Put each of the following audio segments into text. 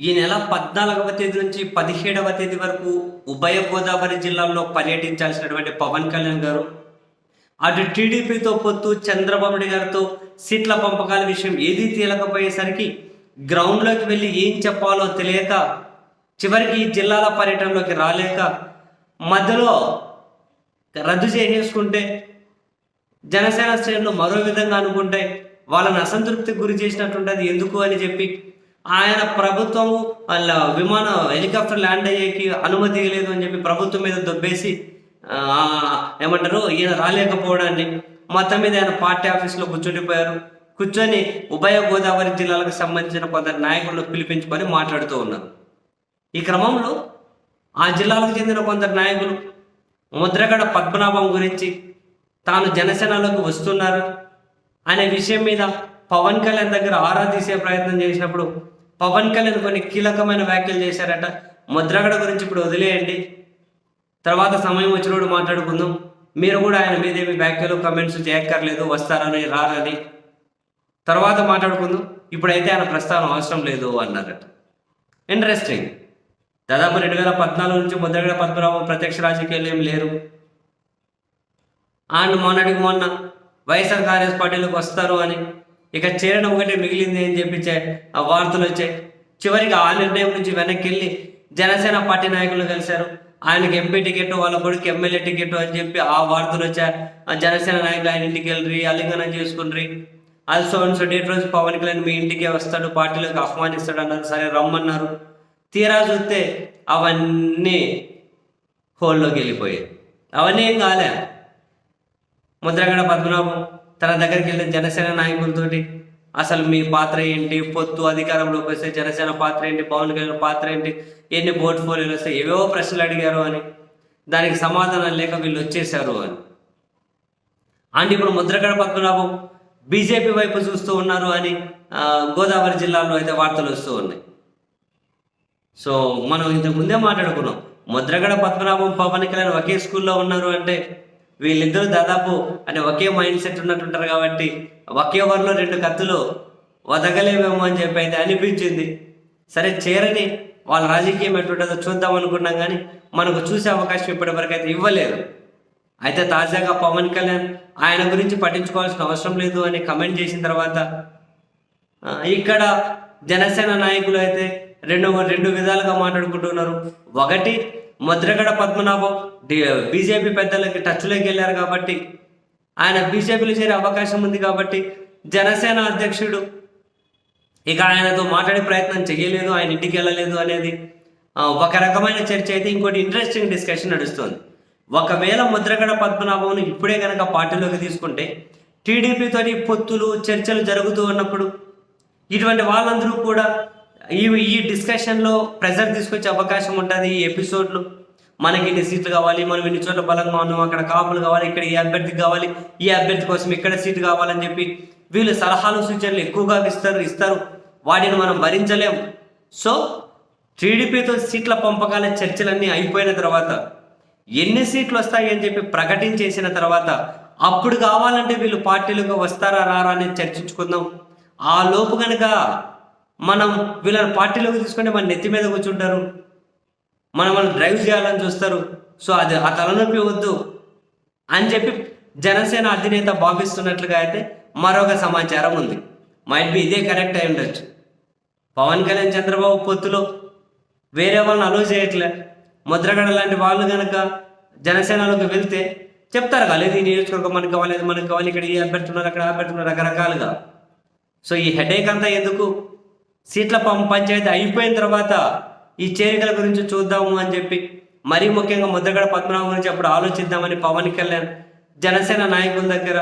ఈ నెల పద్నాలుగవ తేదీ నుంచి పదిహేడవ తేదీ వరకు ఉభయ గోదావరి జిల్లాల్లో పర్యటించాల్సినటువంటి పవన్ కళ్యాణ్ గారు అటు టీడీపీతో పొత్తు చంద్రబాబు నాయుడు గారితో సీట్ల పంపకాల విషయం ఏదీ తేలకపోయేసరికి గ్రౌండ్లోకి వెళ్ళి ఏం చెప్పాలో తెలియక చివరికి ఈ జిల్లాల పర్యటనలోకి రాలేక మధ్యలో రద్దు చేసేసుకుంటే జనసేన శ్రేణులు మరో విధంగా అనుకుంటే వాళ్ళని అసంతృప్తికి గురి చేసినట్టుంటుంది ఎందుకు అని చెప్పి ఆయన ప్రభుత్వము వాళ్ళ విమానం హెలికాప్టర్ ల్యాండ్ అయ్యేకి అనుమతి లేదు అని చెప్పి ప్రభుత్వం మీద దొబ్బేసి ఏమంటారు ఈయన రాలేకపోవడాన్ని మొత్తం మీద ఆయన పార్టీ ఆఫీస్లో కూర్చుండిపోయారు. కూర్చొని ఉభయ గోదావరి జిల్లాలకు సంబంధించిన కొందరు నాయకులను పిలిపించుకొని మాట్లాడుతూ ఉన్నారు. ఈ క్రమంలో ఆ జిల్లాలకు చెందిన కొందరు నాయకులు ముద్రగడ పద్మనాభం గురించి తాను జనసేనలోకి వస్తున్నారు అనే విషయం మీద పవన్ కళ్యాణ్ దగ్గర ఆరా తీసే ప్రయత్నం చేసినప్పుడు పవన్ కళ్యాణ్ కొన్ని కీలకమైన వ్యాఖ్యలు చేశారట. ముద్రగడ గురించి ఇప్పుడు వదిలేయండి. తర్వాత సమయం వచ్చినప్పుడు మాట్లాడుకుందాం. మీరు కూడా ఆయన మీద ఏమి వ్యాఖ్యలు కమెంట్స్ చేయక్కర్లేదు వస్తారని రారని. తర్వాత మాట్లాడుకుందాం. ఇప్పుడైతే ఆయన ప్రస్థానం అవసరం లేదు అన్నారట. ఇంట్రెస్టింగ్ దాదాపు రెండు వేల పద్నాలుగు నుంచి ముద్రగడ పద్మనాభం ప్రత్యక్ష రాజకీయాలు ఏం లేరు. అండ్ మొన్నటికి మొన్న వైఎస్ఆర్ కాంగ్రెస్ పార్టీలోకి వస్తారు అని ఇక చేరడం ఒకటి మిగిలింది అని చెప్పి ఆ వార్తలు వచ్చాయి. చివరికి ఆ నిర్ణయం నుంచి వెనక్కి వెళ్ళి జనసేన పార్టీ నాయకులు కలిశారు. ఆయనకి ఎంపీ టికెట్ వాళ్ళ కొడుకు ఎమ్మెల్యే టికెట్ అని చెప్పి ఆ వార్తలు వచ్చాయి. ఆ జనసేన నాయకులు ఆయన ఇంటికి వెళ్ళి అలింగనం చేసుకుని అల్సో సో డేట్ రోజు పవన్ కళ్యాణ్ మీ ఇంటికే వస్తాడు పార్టీలోకి ఆహ్వానిస్తాడు అన్నారు. సరే రమ్మన్నారు. తీరా చూస్తే అవన్నీ హోల్లోకి వెళ్ళిపోయాయి. అవన్నీ ఏం కాలే. ముద్రగడ పద్మనాభం తన దగ్గరికి వెళ్ళిన జనసేన నాయకులతోటి అసలు మీ పాత్ర ఏంటి? పొత్తు అధికారంలోకి వస్తే జనసేన పాత్ర ఏంటి? పవన్ కళ్యాణ్ పాత్ర ఏంటి? ఎన్ని పోర్ట్ఫోలియోలు వస్తాయి? ఏవేవో ప్రశ్నలు అడిగారు అని. దానికి సమాధానం లేక వీళ్ళు వచ్చేసారు అని. అండ్ ఇప్పుడు ముద్రగడ పద్మనాభం బీజేపీ వైపు చూస్తూ ఉన్నారు అని గోదావరి జిల్లాలో అయితే వార్తలు వస్తూ ఉన్నాయి. సో మనం ఇంతకు ముందే మాట్లాడుకున్నాం. ముద్రగడ పద్మనాభం పవన్ కళ్యాణ్ ఒకే స్కూల్లో ఉన్నారు అంటే వీళ్ళిద్దరూ దాదాపు అంటే ఒకే మైండ్ సెట్ ఉన్నట్టుంటారు కాబట్టి ఒకే వరలో రెండు కత్తులు వదగలేమేమో అని చెప్పి అయితే అనిపించింది. సరే చేరని వాళ్ళ రాజకీయం ఎటుంటుందో చూద్దాం అనుకున్నాం కానీ మనకు చూసే అవకాశం ఇప్పటివరకు అయితే ఇవ్వలేదు. అయితే తాజాగా పవన్ కళ్యాణ్ ఆయన గురించి పట్టించుకోవాల్సిన అవసరం లేదు అని కమెంట్ చేసిన తర్వాత ఇక్కడ జనసేన నాయకులు అయితే రెండు రెండు విధాలుగా మాట్లాడుకుంటున్నారు ఒకటి ముద్రగడ పద్మనాభం బీజేపీ పెద్దలకి టచ్లోకి వెళ్ళారు కాబట్టి ఆయన బీజేపీలో చేరే అవకాశం ఉంది కాబట్టి జనసేన అధ్యక్షుడు ఇక ఆయనతో మాట్లాడే ప్రయత్నం చేయలేదు ఆయన ఇంటికి వెళ్ళలేదు అనేది ఒక రకమైన చర్చ అయితే ఇంకోటి ఇంట్రెస్టింగ్ డిస్కషన్ నడుస్తుంది. ఒకవేళ ముద్రగడ పద్మనాభంను ఇప్పుడే కనుక పార్టీలోకి తీసుకుంటే టీడీపీతోటి పొత్తులు చర్చలు జరుగుతూ ఉన్నప్పుడు ఇటువంటి వాళ్ళందరూ కూడా ఈ ఈ డిస్కషన్లో ప్రెజర్ తీసుకొచ్చే అవకాశం ఉంటుంది ఈ ఎపిసోడ్లు మనకి ఇన్ని సీట్లు కావాలి మనం ఇన్ని చోట్ల బలంగా ఉన్నాం అక్కడ కాపులు కావాలి ఇక్కడ ఈ అభ్యర్థి కావాలి ఈ అభ్యర్థి కోసం ఇక్కడ సీటు కావాలని చెప్పి వీళ్ళు సలహాలు సూచనలు ఎక్కువగా ఇస్తారు ఇస్తారు. వాటిని మనం భరించలేం. సో టీడీపీతో సీట్ల పంపకాల చర్చలన్నీ అయిపోయిన తర్వాత ఎన్ని సీట్లు వస్తాయి అని చెప్పి ప్రకటించేసిన తర్వాత అప్పుడు కావాలంటే వీళ్ళు పార్టీలకు వస్తారా రారా అని చర్చించుకుందాం. ఆ లోపు కనుక మనం వీళ్ళని పార్టీలోకి తీసుకుంటే మన నెత్తి మీద కూర్చుంటారు. మనం వాళ్ళని డ్రైవ్ చేయాలని చూస్తారు. సో అది ఆ తలనొప్పి వద్దు అని చెప్పి జనసేన అధినేత భావిస్తున్నట్లుగా అయితే మరొక సమాచారం ఉంది. మైట్ బి ఇదే కరెక్ట్ అయి ఉండొచ్చు. పవన్ కళ్యాణ్ చంద్రబాబు పొత్తులో వేరే వాళ్ళని అలో చేయట్లే. ముద్రగడ లాంటి వాళ్ళు కనుక జనసేనలోకి వెళ్తే చెప్తారు కదా లేదు ఈ నియోజకవర్గం మనకు కావాలి మనకు కావాలి ఇక్కడ ఈ అభ్యర్థి ఉన్నారు అక్కడ ఆ అభ్యర్థి ఉన్నారు రకరకాలుగా. సో ఈ హెడేక్ అంతా ఎందుకు? సీట్ల పం పంచాయతీ అయిపోయిన తర్వాత ఈ చేరికల గురించి చూద్దాము అని చెప్పి మరీ ముఖ్యంగా ముద్రగడ పద్మనాభం గురించి అప్పుడు ఆలోచిద్దామని పవన్ కళ్యాణ్ జనసేన నాయకుల దగ్గర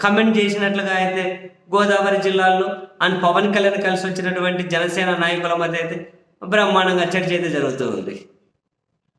కమెంట్ చేసినట్లుగా అయితే గోదావరి జిల్లాలో అండ్ పవన్ కళ్యాణ్ కలిసి వచ్చినటువంటి జనసేన నాయకుల మధ్య అయితే బ్రహ్మాండంగా చర్చ అయితే జరుగుతూ ఉంది.